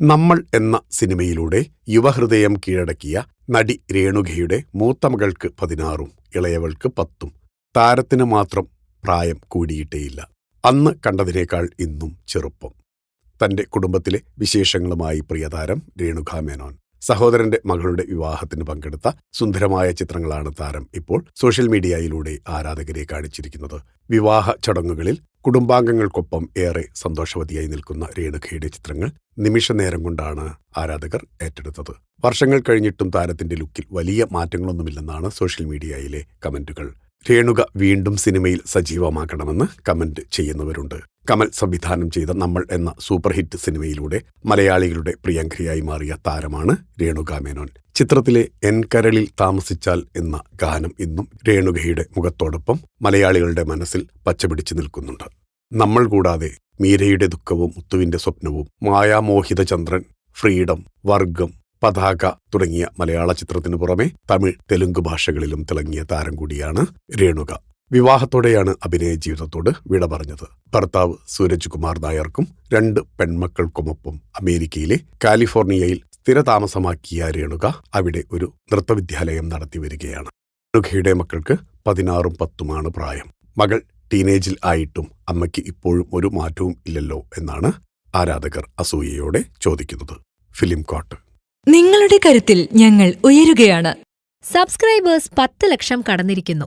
നമ്മൾ എന്ന സിനിമയിലൂടെ യുവഹൃദയം കീഴടക്കിയ നടി രേണുകയുടെ മൂത്ത മകൾക്ക് പതിനാറും ഇളയവൾക്ക് പത്തും. താരത്തിന് മാത്രം പ്രായം കൂടിയിട്ടേയില്ല. അന്ന് കണ്ടതിനേക്കാൾ ഇന്നും ചെറുപ്പം. തന്റെ കുടുംബത്തിലെ വിശേഷങ്ങളുമായി പ്രിയതാരം രേണുക മേനോൻ. സഹോദരന്റെ മകളുടെ വിവാഹത്തിന് പങ്കെടുത്ത സുന്ദരമായ ചിത്രങ്ങളാണ് താരം ഇപ്പോൾ സോഷ്യൽ മീഡിയയിലൂടെ ആരാധകരെ കാണിച്ചിരിക്കുന്നത്. വിവാഹ ചടങ്ങുകളിൽ കുടുംബാംഗങ്ങൾക്കൊപ്പം ഏറെ സന്തോഷവതിയായി നിൽക്കുന്ന രേണുകയുടെ ചിത്രങ്ങൾ നിമിഷനേരം കൊണ്ടാണ് ആരാധകർ ഏറ്റെടുത്തത്. വർഷങ്ങൾ കഴിഞ്ഞിട്ടും താരത്തിന്റെ ലുക്കിൽ വലിയ മാറ്റങ്ങളൊന്നുമില്ലെന്നാണ് സോഷ്യൽ മീഡിയയിലെ കമന്റുകൾ. രേണുക വീണ്ടും സിനിമയിൽ സജീവമാക്കണമെന്ന് കമന്റ് ചെയ്യുന്നവരുണ്ട്. കമൽ സംവിധാനം ചെയ്ത നമ്മൾ എന്ന സൂപ്പർ ഹിറ്റ് സിനിമയിലൂടെ മലയാളികളുടെ പ്രിയങ്കരിയായി മാറിയ താരമാണ് രേണുക മേനോൻ. ചിത്രത്തിലെ എൻ കരളിൽ താമസിച്ചാൽ എന്ന ഗാനം ഇന്നും രേണുകയുടെ മുഖത്തോടൊപ്പം മലയാളികളുടെ മനസ്സിൽ പച്ചപിടിച്ചു നിൽക്കുന്നുണ്ട്. നമ്മൾ കൂടാതെ മീരയുടെ ദുഃഖവും മുത്തുവിന്റെ സ്വപ്നവും മായാമോഹിത ചന്ദ്രൻ ഫ്രീഡം വർഗം പതാക തുടങ്ങിയ മലയാള ചിത്രത്തിനു പുറമെ തമിഴ് തെലുങ്ക് ഭാഷകളിലും തിളങ്ങിയ താരം കൂടിയാണ് രേണുക. വിവാഹത്തോടെയാണ് അഭിനയ ജീവിതത്തോട് വിട പറഞ്ഞത്. ഭർത്താവ് സൂരജ് കുമാർ നായർക്കും രണ്ട് പെൺമക്കൾക്കുമൊപ്പം അമേരിക്കയിലെ കാലിഫോർണിയയിൽ സ്ഥിരതാമസമാക്കിയ രേണുക അവിടെ ഒരു നൃത്തവിദ്യാലയം നടത്തി വരികയാണ്. രേണുകയുടെ മക്കൾക്ക് പതിനാറും പത്തുമാണ് പ്രായം. മകൾ ടീനേജിൽ ആയിട്ടും അമ്മയ്ക്ക് ഇപ്പോഴും ഒരു മാറ്റവും ഇല്ലല്ലോ എന്നാണ് ആരാധകർ അസൂയയോടെ ചോദിക്കുന്നത്. ഫിലിം കോട്ട്. നിങ്ങളുടെ കരുത്തിൽ ഞങ്ങൾ ഉയരുകയാണ്. സബ്സ്ക്രൈബേഴ്സ് പത്ത് ലക്ഷം കടന്നിരിക്കുന്നു.